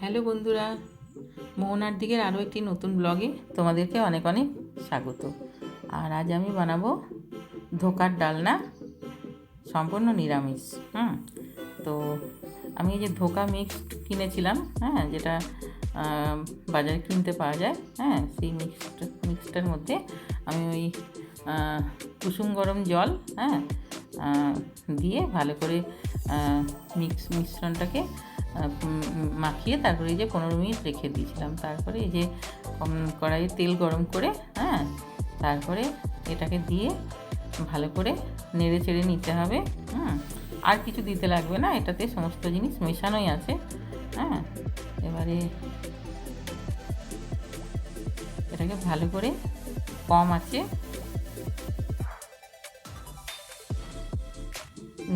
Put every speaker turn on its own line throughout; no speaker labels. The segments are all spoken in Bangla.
হ্যালো বন্ধুরা, মোহনার দিকের আরও একটি নতুন ব্লগে তোমাদেরকে অনেক অনেক স্বাগত। আর আজ আমি বানাবো ধোকার ডালনা সম্পূর্ণ নিরামিষ, হুম? তো আমি এই যে ধোকা মিক্স কিনেছিলাম হ্যাঁ যেটা বাজারে কিনতে পাওয়া যায় হ্যাঁ সেই মিক্সড মিক্সটার মধ্যে আমি ওই কুসুম গরম জল হ্যাঁ দিয়ে ভালো করে মিক্স, মিশ্রণটাকে মাখিয়ে তারপরে এই যে পনেরো মিনিট রেখে দিয়েছিলাম। তারপরে এই যে কড়াইয়ে তেল গরম করে হ্যাঁ তারপরে এটাকে দিয়ে ভালো করে নেড়ে চেড়ে নিতে হবে, হুম। আর কিছু দিতে লাগবে না, এটাতে সমস্ত জিনিস মেশানোই আছে হ্যাঁ। এবারে এটাকে ভালো করে কম আছে।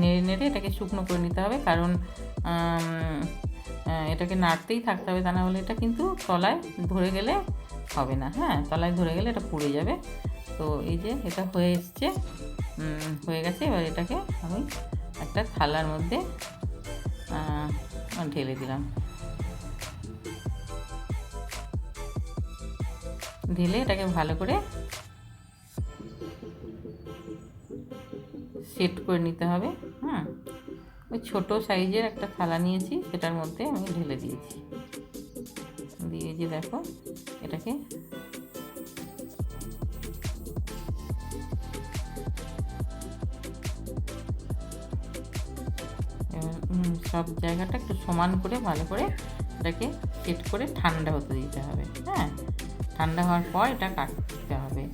নেড়ে নেড়ে এটাকে শুকনো করে নিতে হবে, কারণ এটাকে নাড়তেই থাকতে হবে তা না হলে এটা কিন্তু তলায় ধরে গেলে হবে না হ্যাঁ? তলায় ধরে গেলে এটা পুড়ে যাবে। তো এই যে এটা হয়ে এসছে হয়ে গেছে। এবার এটাকে আমি একটা থালার মধ্যে ঢেলে দিলাম। ঢেলে এটাকে ভালো করে সেট করে নিতে হবে। ওই ছোটো সাইজের একটা থালা নিয়েছি, সেটার মধ্যে আমি ঢেলে দিয়েছি। দিয়ে যে দেখো, এটাকে সব জায়গাটা একটু সমান করে, ভালো করে এটাকে সেট করে ঠান্ডা হতে দিতে হবে হ্যাঁ? ঠান্ডা হওয়ার পর এটা কাটতে হবে।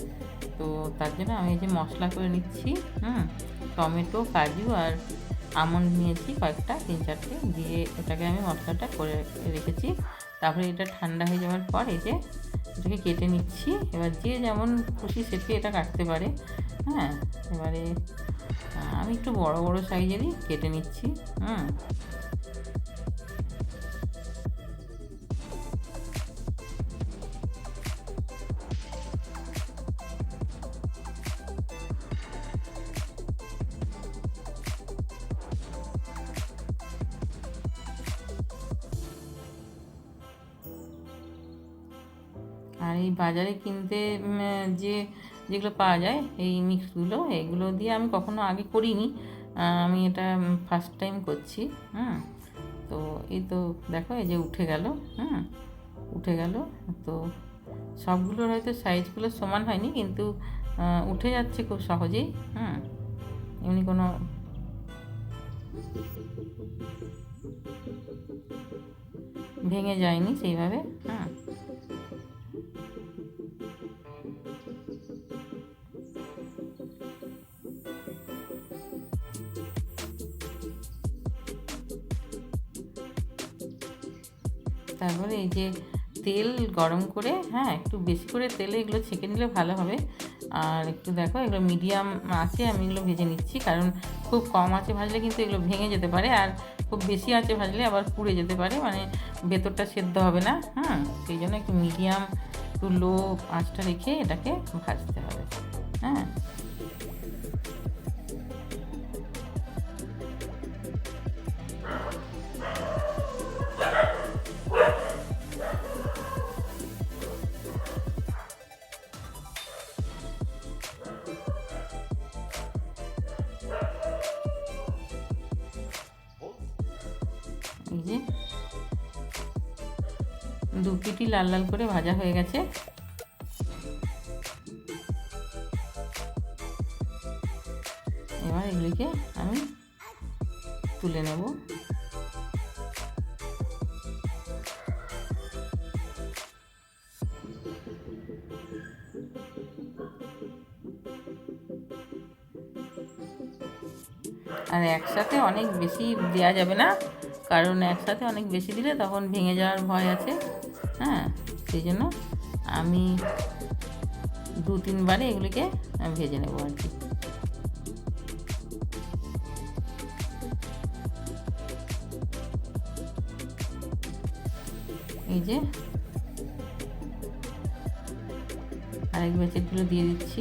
তো তার জন্য আমি এই যে মশলা করে নিচ্ছি, হুম? টমেটো, কাজু আর আমন্ড নিয়েছি কয়েকটা, তিন চারটে, দিয়ে এটাকে আমি মশলাটা করে রেখেছি। তারপরে এটা ঠান্ডা হয়ে যাওয়ার পর এই যে এটাকে কেটে নিচ্ছি। এবার যে যেমন খুশি সেটি এটা কাটতে পারে। হ্যাঁ এবারে আমি একটু বড় বড় সাইজেরই কেটে নিচ্ছি। হুম। আর এই বাজারে কিনতে যে, যেগুলো পাওয়া যায়, এই মিক্সগুলো, এগুলো দিয়ে আমি কখনো আগে করিনি। আমি এটা ফার্স্ট টাইম করছি, হুম। তো এই তো দেখো, এই যে উঠে গেল, হুম। উঠে গেল, তো সবগুলোর হয়তো সাইজগুলো সমান হয়নি, কিন্তু উঠে যাচ্ছে খুব সহজেই, হুম। এমনি কোনো ভেঙে যায়নি সেইভাবে হ্যাঁ তারপরে এই যে তেল গরম করে হ্যাঁ একটু বেশি করে তেলে এগুলো ছেঁকে নিলে ভালো হবে। আর একটু দেখো, এগুলো মিডিয়াম আছে, আমি এগুলো ভেজে নিচ্ছি, কারণ খুব কম আছে ভাজলে কিন্তু এগুলো ভেঙে যেতে পারে, আর খুব বেশি আছে ভাজলে আবার পুড়ে যেতে পারে মানে ভেতরটা সেদ্ধ হবে না হ্যাঁ সেই জন্য একটু মিডিয়াম একটু লো আঁচটা রেখে এটাকে ভাজতে হবে হ্যাঁ? দু পিটি লাল লাল করে ভাজা হয়ে গেছে। এবার এগুলিকে আমি তুলে নেব। আর একসাথে অনেক বেশি দেওয়া যাবে না, কারণ একসাথে অনেক বেশি দিলে তখন ভেঙে যাওয়ার ভয় আছে। হ্যাঁ সেই জন্য আমি দু তিনবারে এগুলিকে আমি ভেজে নেব আর কি। এই যে আরেক ব্যাচেটগুলো দিয়ে দিচ্ছি।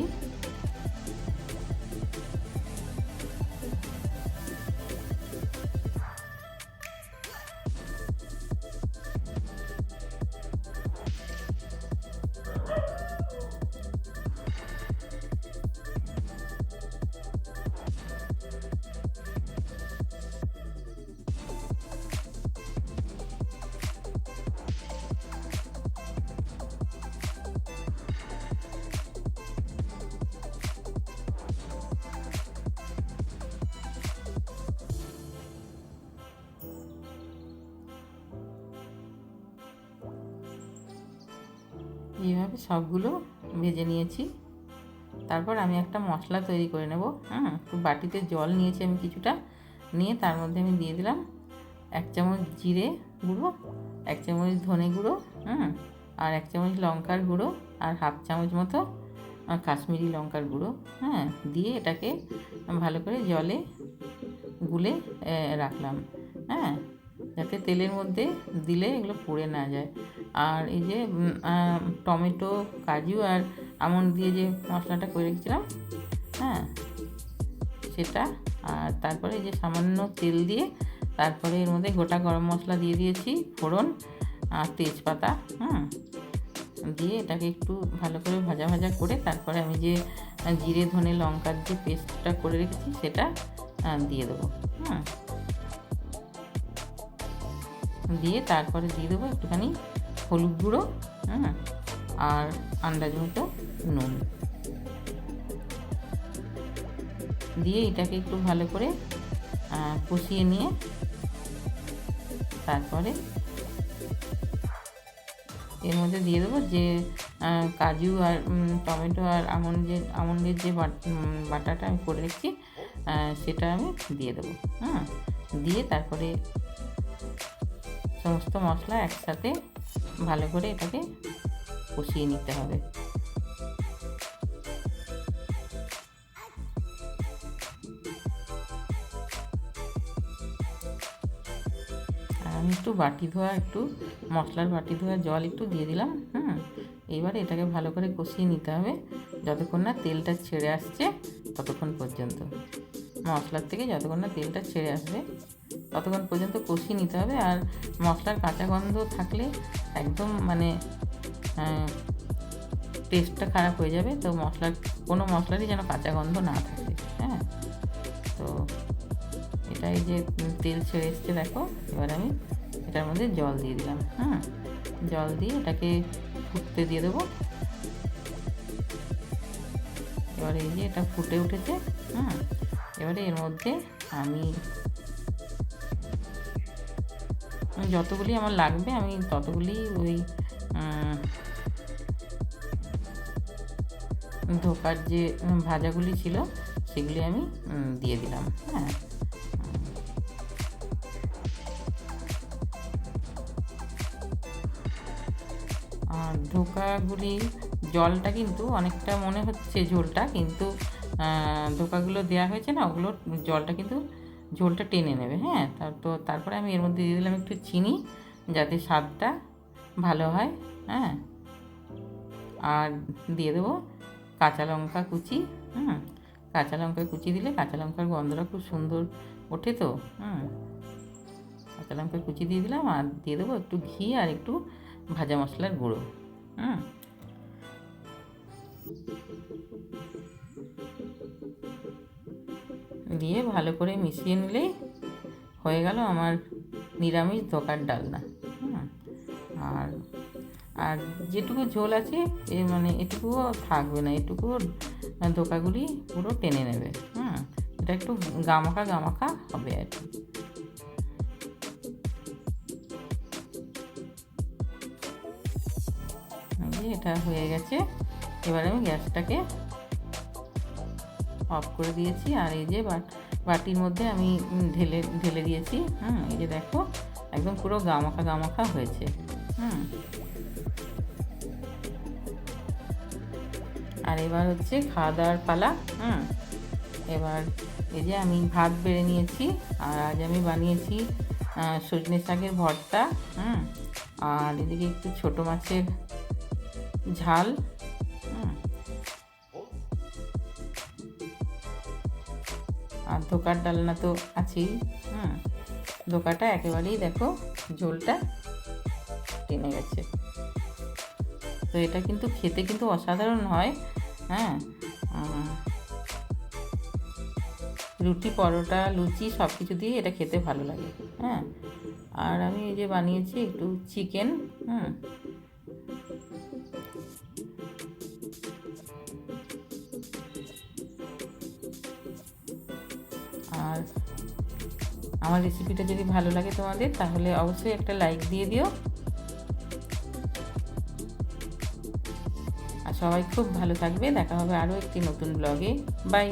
এইভাবে সবগুলো ভেজে নিয়েছি। তারপর আমি একটা মশলা তৈরি করে নেব। হ্যাঁ একটু বাটিতে জল নিয়েছি আমি কিছুটা। নিয়ে তার মধ্যে আমি দিয়ে দিলাম এক চামচ জিরে গুঁড়ো, এক চামচ ধনে গুঁড়ো, হুম, আর এক চামচ লঙ্কার গুঁড়ো, আর হাফ চামচ মতো কাশ্মীরি লঙ্কার গুঁড়ো হ্যাঁ দিয়ে এটাকে ভালো করে জলে গুলে রাখলাম হ্যাঁ। যাতে তেলের মধ্যে দিলে এগুলো পুড়ে না যায়। আর এই যে টমেটো, কাজু আর আমন্ড দিয়ে যে মশলাটা করে রেখেছিলাম হ্যাঁ সেটা, আর তারপরে এই যে সামান্য তেল দিয়ে তারপরে এর মধ্যে গোটা গরম মশলা দিয়ে দিয়েছি, ফোড়ন আর তেজপাতা, হুম, দিয়ে এটাকে একটু ভালো করে ভাজা ভাজা করে তারপরে আমি যে জিরে, ধনে, লঙ্কার যে পেস্টটা করে রেখেছি, সেটা দিয়ে দেবো, হুম। দিয়ে তারপরে দিয়ে দেবো একটুখানি হলুদ গুঁড়ো হ্যাঁ আর আন্দাজ মতো নুন। দিয়ে এটাকে একটু ভালো করে কষিয়ে নিয়ে তারপরে এর মধ্যে দিয়ে দেবো যে কাজু আর টমেটো আর আমন্ডের আমন্ডের যে বাট- উম, বাটাটা আমি করে রেখেছি সেটা আমি দিয়ে দেবো হ্যাঁ দিয়ে তারপরে সমস্ত মশলা একসাথে ভালো করে এটাকে কষিয়ে নিতে হবে। আমি একটু বাটি ধোয়া, একটু মশলার বাটি ধোয়া জল একটু দিয়ে দিলাম, হুম? এবারে এটাকে ভালো করে কষিয়ে নিতে হবে, যতক্ষণ না তেলটা ছেড়ে আসছে ততক্ষণ পর্যন্ত। মশলার থেকে যতক্ষণ না তেলটা ছেড়ে আসবে ততক্ষণ পর্যন্ত কষিয়ে নিতে হবে আর মশলার কাঁচা গন্ধ থাকলে একদম মানে টেস্টটা খারাপ হয়ে যাবে। তো মশলার, কোনো মশলারই যেন কাঁচা গন্ধ না থাকে। হ্যাঁ? তো এটা এই যে তেল ছেড়ে এসছে, দেখো, এবার আমি এটার মধ্যে জল দিয়ে দিলাম। হ্যাঁ? জল দিয়ে এটাকে ফুটতে দিয়ে দেবো। এবারে এই যে এটা ফুটে উঠেছে। হ্যাঁ? এবারে এর মধ্যে আমি যতগুলি আমার লাগবে, আমি ততগুলি ওই ধোকার যে ভাজাগুলি ছিল, সেগুলি আমি দিয়ে দিলাম হ্যাঁ। আর ধোকাগুলি, জলটা কিন্তু অনেকটা মনে হচ্ছে ঝোলটা, কিন্তু ধোকাগুলো দেওয়া হয়েছে না, ওগুলোর জলটা কিন্তু ঝোলটা টেনে নেবে হ্যাঁ? তার তো তারপরে আমি এর মধ্যে দিয়ে দিলাম একটু চিনি, যাতে স্বাদটা ভালো হয় হ্যাঁ? আর দিয়ে দেবো কাঁচা লঙ্কা কুচি, হুম? কাঁচা লঙ্কা কুচি দিলে কাঁচা লঙ্কার গন্ধটা খুব সুন্দর ওঠে তো, হুম? কাঁচা লঙ্কা কুচি দিয়ে দিলাম আর দিয়ে দেবো একটু ঘি আর একটু ভাজা মশলার গুঁড়ো, হুম? দিয়ে ভালো করে মিশিয়ে নিলেই হয়ে গেল আমার নিরামিষ ধোকার ডালনা আর আর যেটুকু ঝোল আছে, এ মানে এটুকুও থাকবে না এটুকুও ধোকাগুলি পুরো টেনে নেবে, হুম। এটা একটু গামাখা গামাখা হবে আর কি। এটা হয়ে গেছে, এবার আমি গ্যাসটাকে অফ করে দিয়েছি আর এই যে বাট- বাটির মধ্যে আমি ঢেলে ঢেলে দিয়েছি, হুম, এই যে দেখো, একদম পুরো গামাখা গামাখা হয়েছে, হুম। আর এবার হচ্ছে খাওয়া দাওয়ার পালা, হুম। এবার এই যে আমি ভাত বেড়ে নিয়েছি, আর আজ আমি বানিয়েছি সজনে শাকের ভর্তা, হুম। আর এদিকে একটু ছোটো মাছের ঝাল আর ধোকার ডালনা তো আছেই হ্যাঁ ধোকাটা একেবারেই দেখো ঝোলটা টেনে গেছে। তো এটা কিন্তু খেতে কিন্তু অসাধারণ হয় হ্যাঁ? রুটি, পরোটা, লুচি সব কিছু দিয়ে এটা খেতে ভালো লাগে হ্যাঁ? আর আমি এই যে বানিয়েছি একটু চিকেন, হুম? আর আমার রেসিপিটা যদি ভালো লাগে তোমাদের, তাহলে অবশ্যই একটা লাইক দিয়ে দিও। আর সবাই খুব ভালো থাকবে। দেখা হবে আরও একটি নতুন ব্লগে বাই